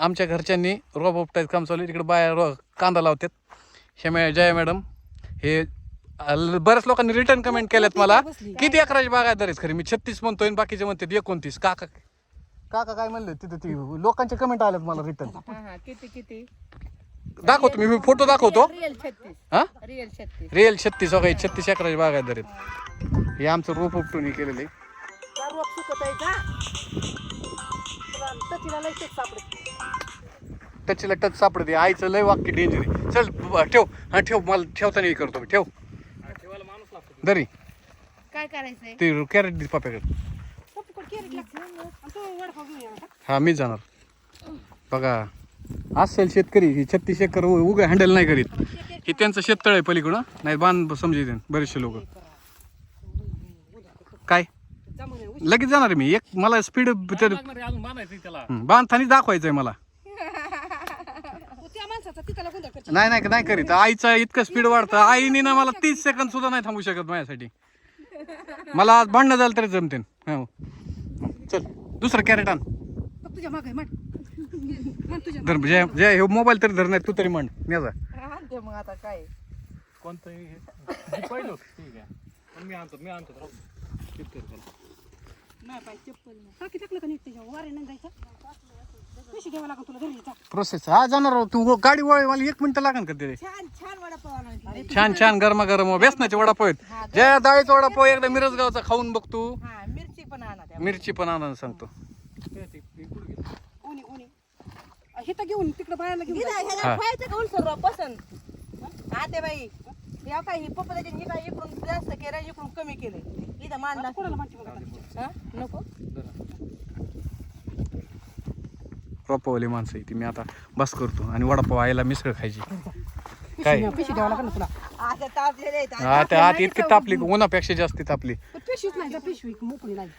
आमच्या घरच्यांनी रोप उपटायचं काम चालू आहे. तिकडे बाया रो कांदा लावतात. ह्या जया मॅडम हे अल- बऱ्याच लोकांनी रिटर्न कमेंट केल्यात मला. किती अकराची बागायत आहेत खरी? मी छत्तीस म्हणतोय आणि बाकीचे म्हणतात एकोणतीस. काका काका काय म्हणले तिथं ती? लोकांचे कमेंट आल्यात मला रिटर्न हा हा किती किती? दाखवतो मी फोटो दाखवतो. रिअल छत्तीस. हा? रिअल छत्तीस. रिअल छत्तीस वगैरे छत्तीस अकराची बागायत आहेत हे आमचं रोप उपटून हे केलेलं आहे. रोप सुकत आहे का? टचीला लय तेच सापडत. टचला टच सापडते आईचं लय वाक्य डेंजर आहे. चल ठेव. हा ठेव. मला ठेवताना हे करतो मी. ठेव. दरी. काय करायचंय? ते कॅरेट दे पाप्याकडे. हा मी जाणार. बघा. असेल शेतकरी ही छत्तीस एकर उगा हँडल नाही करीत. हे त्यांचं शेततळ आहे पलीकडं. नाही बांध समजे बरेचसे लोक. काय? लगेच जाणार आहे मी. एक मला स्पीड बांधतानी दाखवायचंय मला त्या माणसाचा तिथं लागून द्या नाही नाही नाही करीत. आईचं इतकं स्पीड वाढतं. आईने ना मला तीस सेकंद सुद्धा नाही थांबू शकत माझ्यासाठी. मला आज भांडणं झालं तरी जमते हो. चल दुसरं कॅरेट आण. धर जय जय हे मोबाईल तरी धर नाही तू तरी म्हण. नेजा आणते मग आता काय. नाही पाहिजे चप्पल टाकी टाकलं का नीट त्याच्या वारे नाही जायचं पैसे घ्यावं लागेल तुला घरी जा प्रोसेस हा जाणार. तू गाडी वळ मला एक मिनिट लागेल का ते छान छान वडापाव आणला छान छान गरमा गरम बेसनाचे वडापाव आहेत. जय डाळीचा वडापाव एकदा मिरजगावचा खाऊन बघ तू. हा मिरची पण आणा त्या मिरची पण आणायला सांगतो. हे तर घेऊन तिकडे बायाला घेऊन गिरा जा. ह्याला हा. खायचं का उलसर पसंत हा ते बाई. या काय ही पप्पाच्या ही काय इकडून जास्त केलं इकडून कमी केलंय. इथं आता? हा? नको? रोपावली माणसं आहे ती. मी आता बस करतो आणि वडापाव आईला मिसळ खायची. काय? पैसे द्यावं लागेल ना तुला. आता तापलेले आहेत. त्या आत इतकी तापली उन्हापेक्षा जास्ती तापली. पिशवीच नाही पिशवी मोकळी नाही.